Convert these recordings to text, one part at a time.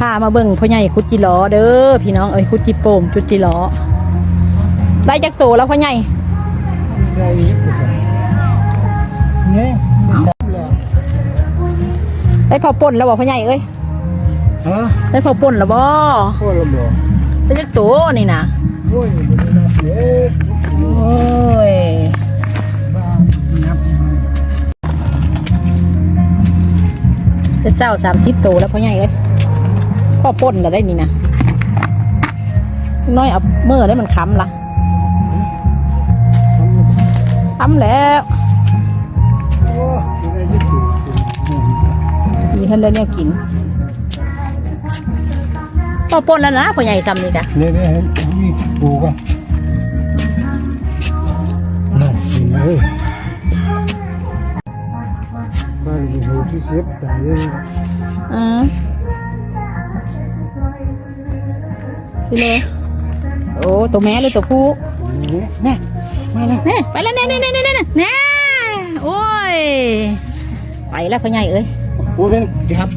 พามาเบิ่งพ่อใหญ่คุดจิล้อเด้อพี่น้องเอ้ยคุดจิโป่มจุดจิล้อได้จักโตแล้วพ่อใหญ่ได้อีกสิเนี่ยจับแล้วได้พอป่นแล้วบ่พ่อใหญ่เอ้ยฮะได้พอป่นแล้วบ่โอ้ละบ่ได้จักโตนี่นะโอ้ยบ่ได้นับเด้อโอ้ยบ้านับได้เศร้าสามสิบโตแล้วพ่อใหญ่เอ้ย พอป่นแล้วได้นี่นะน้อยเอาเมื่อได้มันค้ำละค้ำแล้วโอ้ยได้ยินดูมีท่านได้เนี่ยกินพอป่นแล้วนะพ่อใหญ่ซ้ำนี่จ้ะเนี่ยเนี่ยมีปูกันนั่นกินเลยบ้านอยู่ที่เก็บใจเลยอืม สิเลยโอ้ตัวแม่เลยตัวผู้นี่แน่มาแล้วนี่ไปแล้วเน่เน่เน่เน่เน่เน่โอ้ยไปแล้วพ่อใหญ่เอ้ยโอ้ยเป็นครับ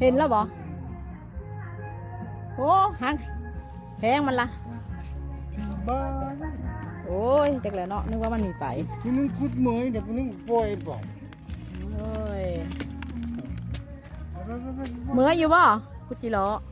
เห็นแล้วบ่โอ้หังแพงมันละบ้าโอ้ยเด็กแล้วเนาะนึกว่ามันหนีไปนี่มึงคุดเหมยเดี๋ยวมึงปล่อยไปโอ้ยเมื่ออยู่บ่กุจิโร่เ